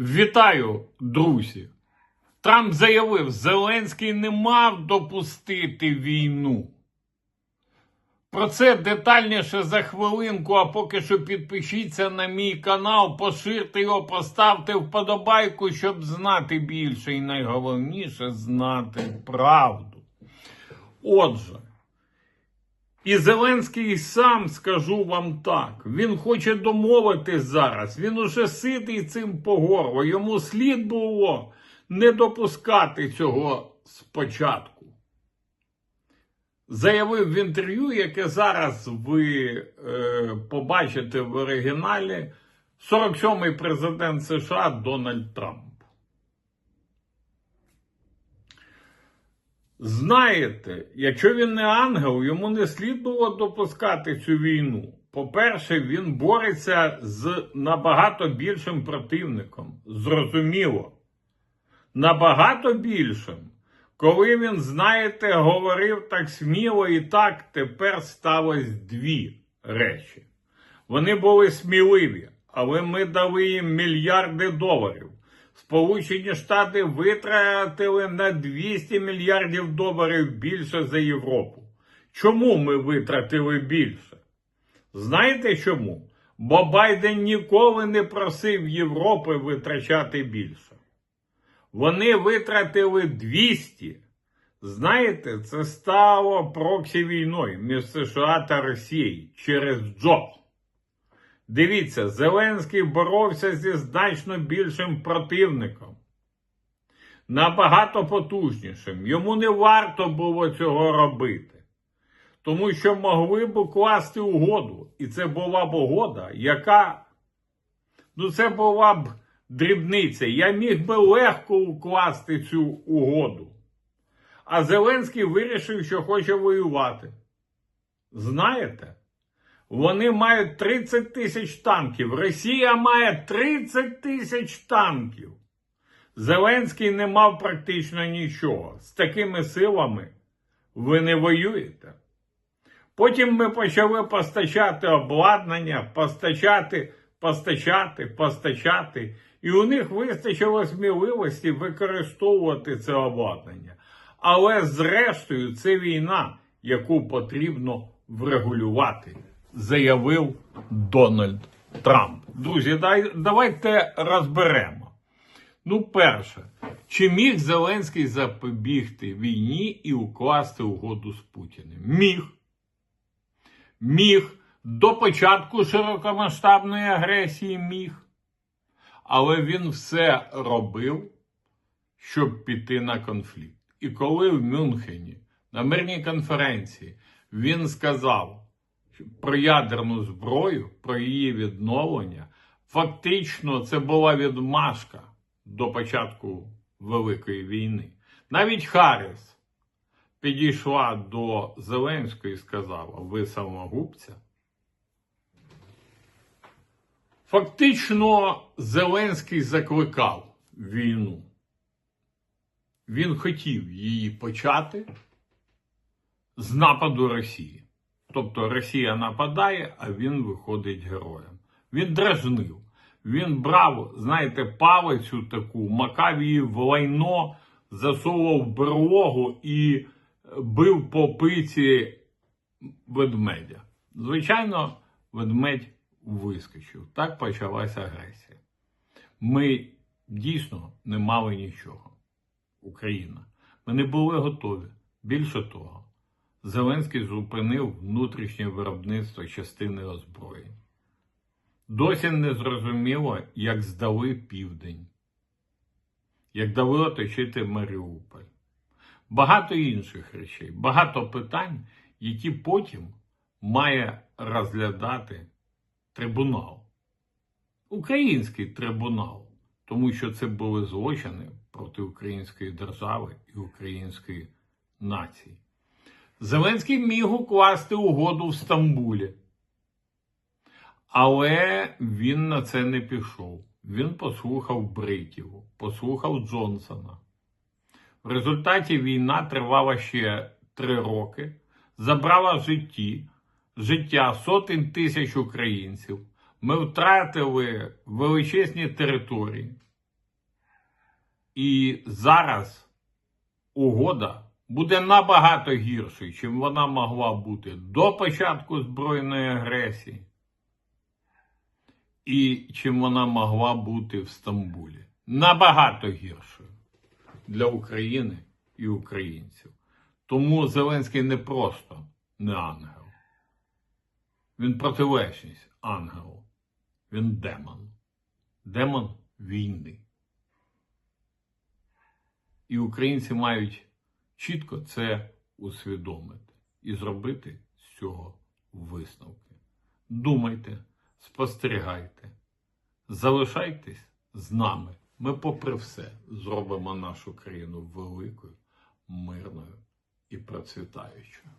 Вітаю, друзі! Трамп заявив, Зеленський не мав допустити війну. Про це детальніше за хвилинку, а поки що підпишіться на мій канал, поширте його, поставте вподобайку, щоб знати більше і найголовніше знати правду. Отже, і Зеленський сам скажу вам так. Він хоче домовитись зараз. Він уже ситий цим по горло. Йому слід було не допускати цього спочатку. Заявив в інтерв'ю, яке зараз ви е, побачите в оригіналі, 47-й президент США Дональд Трамп. Знаєте, якщо він не ангел, йому не слід було допускати цю війну. По-перше, він бореться з набагато більшим противником. Зрозуміло. Набагато більшим. Коли він, знаєте, говорив так сміло і так, тепер сталося дві речі. Вони були сміливі, але ми дали їм мільярди доларів. Сполучені Штати витратили на 200 мільярдів доларів більше за Європу. Чому ми витратили більше? Знаєте чому? Бо Байден ніколи не просив Європи витрачати більше. Вони витратили 200. Знаєте, це стало проксі війною між США та Росією через Джобс. Дивіться, Зеленський боровся зі значно більшим противником. Набагато потужнішим. Йому не варто було цього робити. Тому що могли б укласти угоду. І це була б угода, яка. Ну, це була б дрібниця. Я міг би легко укласти цю угоду. А Зеленський вирішив, що хоче воювати. Знаєте? Вони мають 30 тисяч танків. Росія має 30 тисяч танків. Зеленський не мав практично нічого. З такими силами ви не воюєте. Потім ми почали постачати обладнання, постачати, постачати, постачати. І у них вистачило сміливості використовувати це обладнання. Але зрештою, це війна, яку потрібно врегулювати заявив Дональд Трамп. Друзі, дай, давайте розберемо. Ну, перше, чи міг Зеленський запобігти війні і укласти угоду з Путіним? Міг. Міг. До початку широкомасштабної агресії міг. Але він все робив, щоб піти на конфлікт. І коли в Мюнхені на мирній конференції він сказав, про ядерну зброю, про її відновлення, фактично це була відмашка до початку Великої війни. Навіть Харріс підійшла до Зеленського і сказала: ви самогубця. Фактично, Зеленський закликав війну. Він хотів її почати з нападу Росії. Тобто Росія нападає, а він виходить героєм. Він дражнив. Він брав, знаєте, палицю таку, макав її в лайно, засовував в берлогу і бив по пиці ведмедя. Звичайно, ведмедь вискочив. Так почалася агресія. Ми дійсно не мали нічого. Україна. Ми не були готові. Більше того. Зеленський зупинив внутрішнє виробництво частини озброєнь. Досі не зрозуміло, як здали південь, як дали оточити Маріуполь. Багато інших речей, багато питань, які потім має розглядати трибунал. Український трибунал, тому що це були злочини проти української держави і української нації. Зеленський міг укласти угоду в Стамбулі. Але він на це не пішов. Він послухав Бритів, послухав Джонсона. В результаті війна тривала ще три роки, забрала житті, життя сотень тисяч українців. Ми втратили величезні території. І зараз угода буде набагато гіршою, чим вона могла бути до початку збройної агресії, і чим вона могла бути в Стамбулі. Набагато гіршою для України і українців. Тому Зеленський не просто не ангел. Він протилежність ангелу. Він демон. Демон війни. І українці мають чітко це усвідомити і зробити з цього висновки. Думайте, спостерігайте, залишайтесь з нами. Ми, попри все, зробимо нашу країну великою, мирною і процвітаючою.